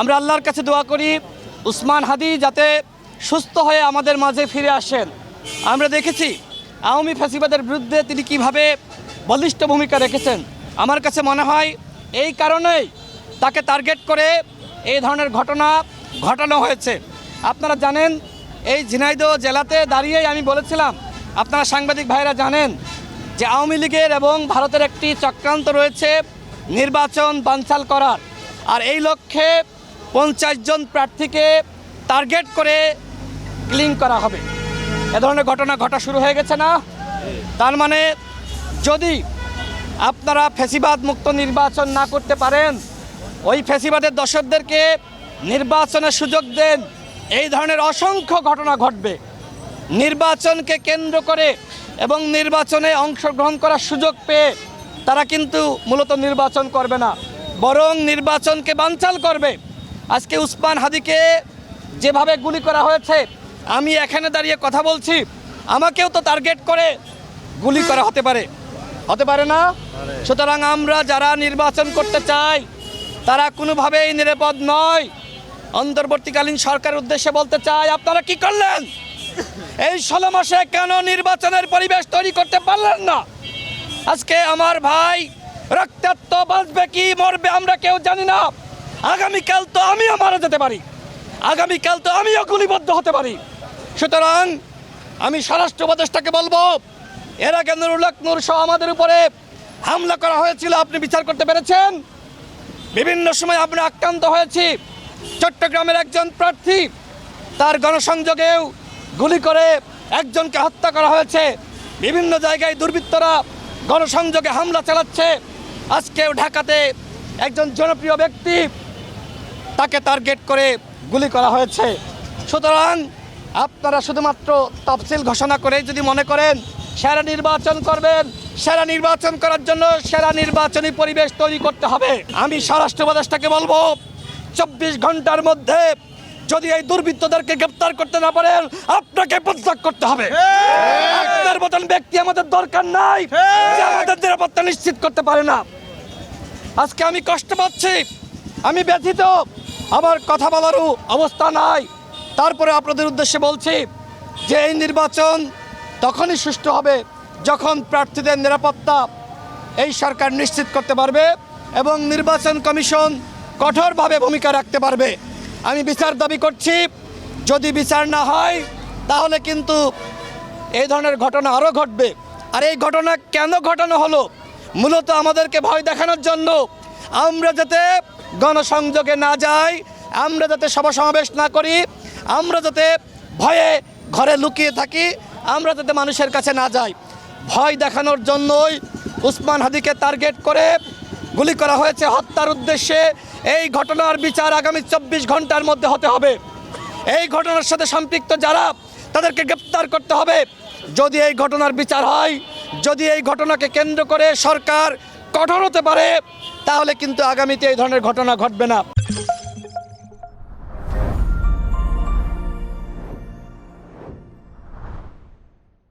আমরা আল্লাহর কাছে দোয়া করি, উসমান হাদি যাতে সুস্থ হয়ে আমাদের মাঝে ফিরে আসেন। আমরা দেখেছি আওয়ামী ফ্যাসিবাদের বিরুদ্ধে তিনি কীভাবে বলিষ্ঠ ভূমিকা রেখেছেন। আমার কাছে মনে হয় এই কারণেই তাকে টার্গেট করে এই ধরনের ঘটনা ঘটানো হয়েছে। আপনারা জানেন, এই ঝিনাইদহ জেলাতে দাঁড়িয়েই আমি বলেছিলাম, আপনারা সাংবাদিক ভাইরা জানেন যে আওয়ামী লীগের এবং ভারতের একটি চক্রান্ত রয়েছে নির্বাচন বানচাল করার। আর এই লক্ষ্যে পঞ্চাশ জন প্রার্থীকে টার্গেট করে ক্লিং করা হবে। এ ধরনের ঘটনা ঘটা শুরু হয়ে গেছে না? তার মানে যদি আপনারা ফেসিবাদ মুক্ত নির্বাচন না করতে পারেন, ওই ফেসিবাদের দর্শকদেরকে নির্বাচনের সুযোগ দেন। এই ধরনের অসংখ্য ঘটনা ঘটবে। নির্বাচনকে কেন্দ্র করে এবং নির্বাচনে অংশগ্রহণ করার সুযোগ পেয়ে তারা কিন্তু মূলত নির্বাচন করবে না, বরং নির্বাচনকে বানচাল করবে। আজকে উসমান হাদিকে যেভাবে গুলি করা হয়েছে, আমি এখানে দাঁড়িয়ে কথা বলছি, আমাকেও তো টার্গেট করে গুলি করা হতে পারে। হতে পারে না? সুতরাং আমরা যারা নির্বাচন করতে চাই, তারা কোনোভাবেই নিরাপদ নয়। অন্তর্বর্তীকালীন সরকারের উদ্দেশ্যে বলতে চাই, আপনারা কি করলেন? এই ষোলো মাসে কেন নির্বাচনের পরিবেশ তৈরি করতে পারলেন না? আজকে আমার ভাই, রক্তাক্ত বাঁচবে কি, মরবে আমরা কেউ জানি না। আগামীকাল তো আমিও মারা যেতে পারি। আগামীকাল তো আমিও গুলিবদ্ধ হতে পারি। সুতরাং আমি স্বরাষ্ট্র উপদেষ্টাকে বলব, এর আগে নুরুল হক সহ আমাদের উপরে হামলা করা হয়েছিল, আপনি বিচার করতে পেরেছেন? বিভিন্ন সময় আমরা আক্রান্ত হয়েছি। চট্টগ্রামের একজন প্রার্থী, তার গণসংযোগেও গুলি করে একজনকে হত্যা করা হয়েছে। বিভিন্ন জায়গায় দুর্বৃত্তরা গণসংযোগে হামলা চালাচ্ছে। আজকেও ঢাকাতে একজন জনপ্রিয় ব্যক্তি তাকে টার্গেট করে গুলি করা হয়েছে। সুতরাং আপনারা শুধুমাত্র তফসিল ঘোষণা করে যদি মনে করেন, সেরা নির্বাচন করবেন, সেরা নির্বাচন করার জন্য সেরা নির্বাচনী পরিবেশ তৈরি করতে হবে। আমি স্বরাষ্ট্র উপদেষ্টাকে বলব, চব্বিশ ঘণ্টার মধ্যে যদি এই দুর্বৃত্তদেরকে গ্রেপ্তার করতে না পারেন, আপনাকে পদত্যাগ করতে হবে। আপনার মতন ব্যক্তি আমাদের দরকার নাই আমাদের নিরাপত্তা নিশ্চিত করতে পারে না। আজকে আমি কষ্ট পাচ্ছি, আমি ব্যথিত। আমার কথা বলারও অবস্থা নাই। তারপরে আপনাদের উদ্দেশ্যে বলছি যে এই নির্বাচন তখনই সুষ্ঠু হবে যখন প্রার্থীদের নিরাপত্তা এই সরকার নিশ্চিত করতে পারবে এবং নির্বাচন কমিশন কঠোরভাবে ভূমিকা রাখতে পারবে। আমি বিচার দাবি করছি, যদি বিচার না হয়, তাহলে কিন্তু এই ধরনের ঘটনা আরও ঘটবে। আর এই ঘটনা কেন ঘটানো হলো? মূলত আমাদেরকে ভয় দেখানোর জন্য আমরা যাতে গণসংযোগে না যাই, আমরা যাতে সভা সমাবেশ না করি, আমরা যাতে ভয়ে ঘরে লুকিয়ে থাকি, আমরা যাতে মানুষের কাছে না যাই। ভয় দেখানোর জন্যই উসমান হাদিকে টার্গেট করে গুলি করা হয়েছে। হত্যার উদ্দেশ্যে এই ঘটনার বিচার আগামী চব্বিশ ঘণ্টার মধ্যে হতে হবে। এই ঘটনার সাথে সম্পৃক্ত যারা, তাদেরকে গ্রেপ্তার করতে হবে। যদি এই ঘটনার বিচার হয়, যদি এই ঘটনাকে কেন্দ্র করে সরকার কঠোর হতে পারে তাহলে কিন্তু আগামীতে এই ধরনের ঘটনা ঘটবে না।